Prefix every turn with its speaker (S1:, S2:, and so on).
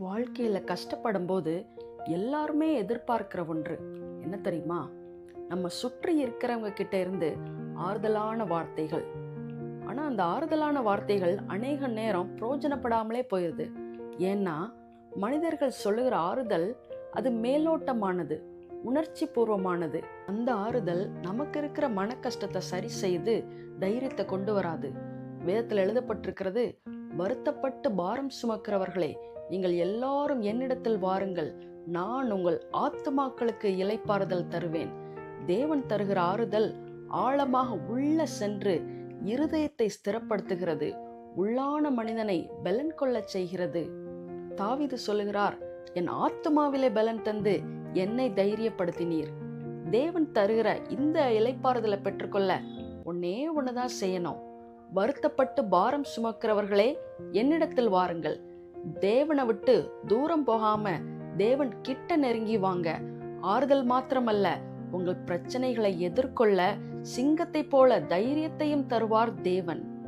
S1: வாழ்க்கையில் கஷ்டப்படும் போது எல்லாருமே எதிர்பார்க்கிற ஒன்று. என்ன தெரியுமா? நம்ம சுற்றி இருக்கிறவங்க கிட்ட இருந்து ஆறுதலான வார்த்தைகள். ஆனால் அந்த ஆறுதலான வார்த்தைகள் அநேக நேரம் பிரயோஜனப்படாமலே போயிடுது ஏன்னா மனிதர்கள் சொல்லுகிற ஆறுதல் அது மேலோட்டமானது உணர்ச்சி பூர்வமானது அந்த ஆறுதல் நமக்கு இருக்கிற மன கஷ்டத்தை சரி செய்து தைரியத்தை கொண்டு வராது. வேதத்தில் எழுதப்பட்டிருக்கிறது வருத்தப்பட்டு பாரம் சுமக்கிறவர்களே நீங்கள் எல்லாரும் என்னிடத்தில் வாருங்கள். நான் உங்கள் ஆத்துமாக்களுக்கு இலைப்பாறுதல் தருவேன். தேவன் தருகிற ஆறுதல் ஆழமாக உள்ள சென்று இருதயத்தை ஸ்திரப்படுத்துகிறது. உள்ளான மனிதனை பலன் கொள்ளச் செய்கிறது. தாவிது சொல்லுகிறார் என் ஆத்துமாவிலே பலன் தந்து என்னை தைரியப்படுத்தினீர். தேவன் தருகிற இந்த இலைப்பாறுதலை பெற்றுக்கொள்ள ஒன்னே ஒண்ணுதான் செய்யணும். வருத்தப்பட்டு பாரம் சுமக்கிறவர்களே என்னிடத்தில் வாருங்கள். தேவனை விட்டு தூரம் போகாம தேவன் கிட்ட நெருங்கி வாங்க. ஆறுதல் மாத்திரமல்ல உங்கள் பிரச்சனைகளை எதிர்கொள்ள சிங்கத்தை போல தைரியத்தையும் தருவார் தேவன்.